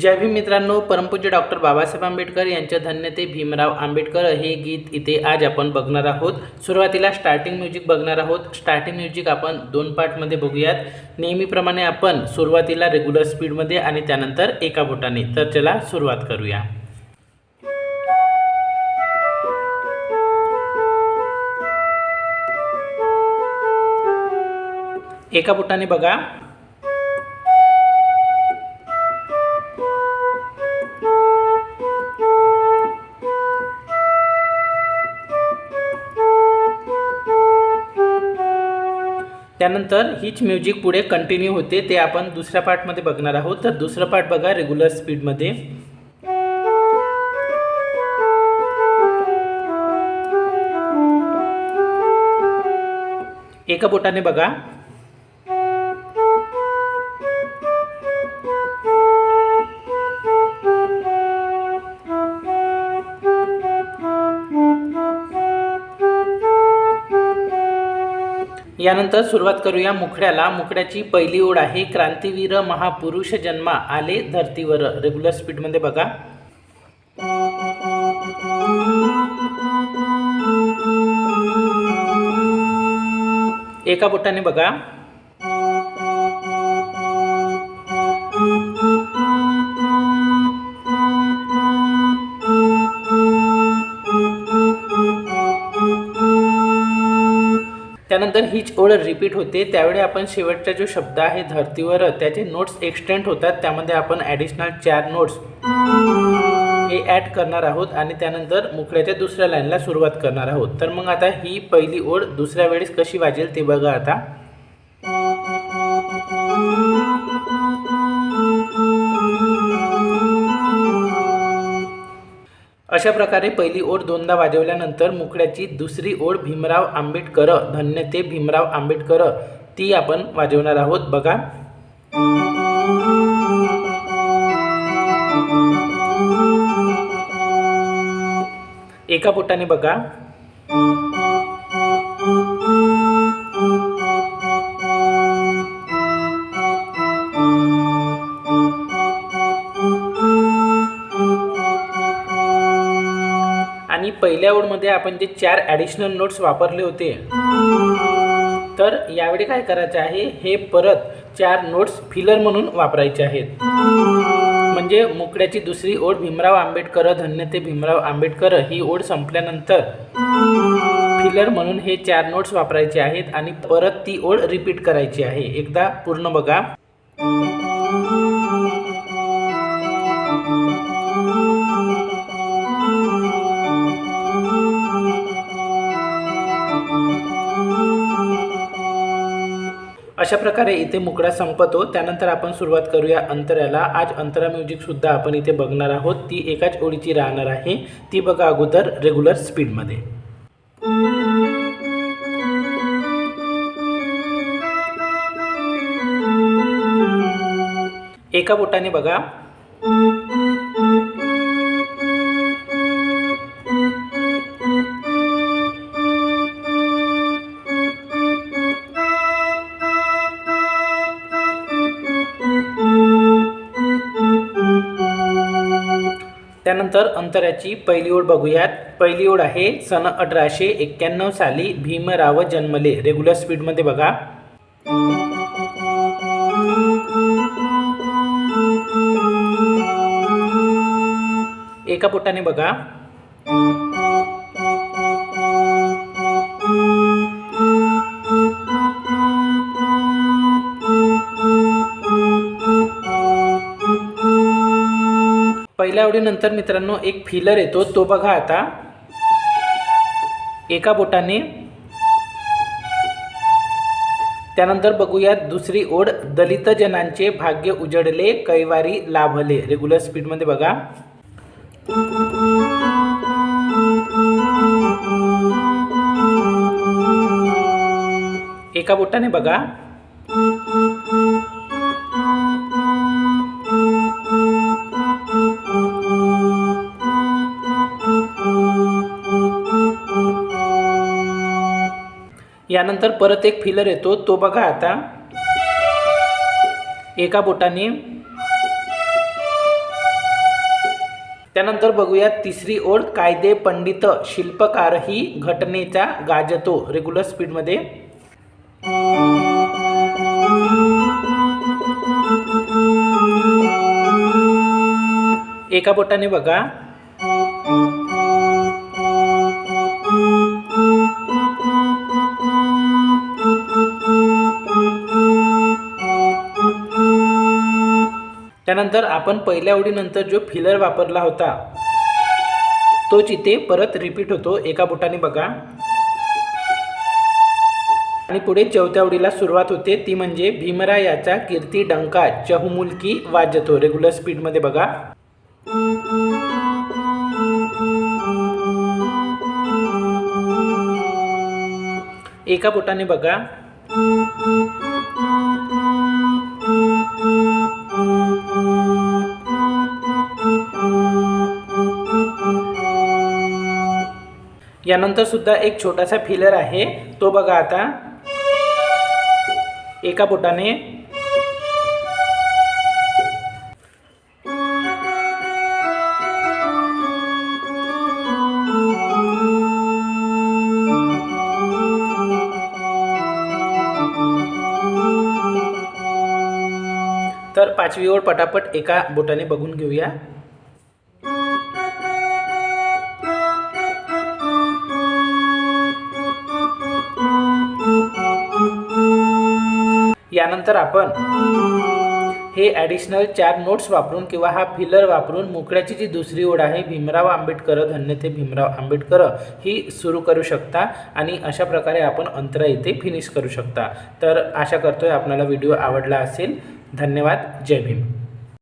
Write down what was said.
जय भीम मित्रांनो परमपूज्य डॉक्टर बाबासाहेब आंबेडकर यांच्या धन्य ते भीमराव आंबेडकर हे गीत इथे आज आपण बघणार आहोत. सुरुवातीला स्टार्टिंग म्युझिक बघणार आहोत. स्टार्टिंग म्युझिक आपण दोन पार्टमध्ये बघूयात. नेहमीप्रमाणे आपण सुरुवातीला रेग्युलर स्पीडमध्ये आणि त्यानंतर एका बोटाने. तर चला सुरुवात करूया. एका बोटाने बघा. त्यानंतर हीच म्युझिक पुढे कंटिन्यू होते ते आपण दुसऱ्या पार्टमध्ये बघणार आहोत. तर दुसरं पार्ट बघा रेग्युलर स्पीडमध्ये एका बोटाने बघा. यानंतर सुरुवात करूया मुखड्याला. मुखड्याची पहिली ओढ आहे क्रांतीवीर महापुरुष जन्मा आले धरतीवर. रेग्युलर स्पीडमध्ये बघा. एका बोटाने बघा. त्यानंतर हीच ओळ रिपीट होते. त्यावेळी आपण शेवटचा जो शब्द आहे धर्तीवर त्याचे नोट्स एक्सटेंड होतात. त्यामध्ये आपण ॲडिशनल चार नोट्स हे ॲड करणार आहोत आणि त्यानंतर मुखड्याच्या दुसऱ्या लाईनला सुरुवात करणार आहोत. तर मग आता ही पहिली ओळ दुसऱ्या वेळेस कशी वाजेल ते बघा आता. अशा प्रकारे पहिली ओढ दोनदा वाजवल्यानंतर मुखड्याची दुसरी ओढ भीमराव आंबेडकर धन्य ते भीमराव आंबेडकर ती आपण वाजवणार आहोत. बघा. एका बोटाने बघा. आणि पहिल्या ओळमध्ये आपण जे चार ॲडिशनल नोट्स वापरले होते. तर यावेळी काय करायचं आहे? हे परत चार नोट्स फिलर म्हणून वापरायचे आहेत. म्हणजे मुकड्याची दुसरी ओढ भीमराव आंबेडकर धन्य ते भीमराव आंबेडकर ही ओढ संपल्यानंतर फिलर म्हणून हे चार नोट्स वापरायचे आहेत आणि परत ती ओढ रिपीट करायची आहे. एकदा पूर्ण बघा. अशा प्रकारे इथे मुकडा संपतो. त्यानंतर आपण सुरुवात करूया अंतराला. आज अंतरा म्युझिकसुद्धा आपण इथे बघणार आहोत. ती एकाच ओळीची राहणार आहे. ती बघा अगोदर रेग्युलर स्पीडमध्ये. एका बोटाने बघा. त्यानंतर अंतराची पहिली ओळ बघूयात. पहिली ओळ आहे सन अठराशे एक्क्याण्णव साली भीमराव जन्मले. रेग्युलर स्पीडमध्ये बघा. एका पोटाने बघा. पहिल्या आवडीनंतर मित्रांनो एक फिलर येतो. तो बघा आता. एका बोटाने. त्यानंतर बघूया दुसरी ओढ. दलित जनांचे भाग्य उजडले कैवारी लाभले. रेग्युलर स्पीडमध्ये बघा. एका बोटाने बघा. यानंतर परत एक फिलर येतो. तो बघा आता. एका बोटाने. त्यानंतर बघूया तिसरी ओळ. कायदे पंडित शिल्पकारही घटनेचा गाजतो रेग्युलर स्पीडमध्ये एका बोटाने बघा. त्यानंतर आपण पहिल्या ओळीनंतर जो फिलर वापरला होता तोच इथे परत रिपीट होतो एका बोटाने बघा. आणि पुढे चौथ्या ओळीला सुरुवात होते ती म्हणजे भीमरायाचा कीर्ती डंका चहुमुलकी वाजतो. रेग्युलर स्पीडमध्ये बघा. एका बोटाने बघा. यानंतर सुद्धा एक छोटासा फिलर आहे. तो बघा आता. एका बोटाने. तर पाचवी ओळ पटापट एका बोटाने बघून घेऊया. यानंतर आपण हे ॲडिशनल चार नोट्स वापरून किंवा हा फिलर वापरून मोकळ्याची जी दुसरी ओढ आहे भीमराव आंबेडकर धन्य ते भीमराव आंबेडकर ही सुरू करू शकता आणि अशा प्रकारे आपण अंतरा इथे फिनिश करू शकता. तर आशा करतोय आपल्याला व्हिडिओ आवडला असेल. धन्यवाद. जय भीम.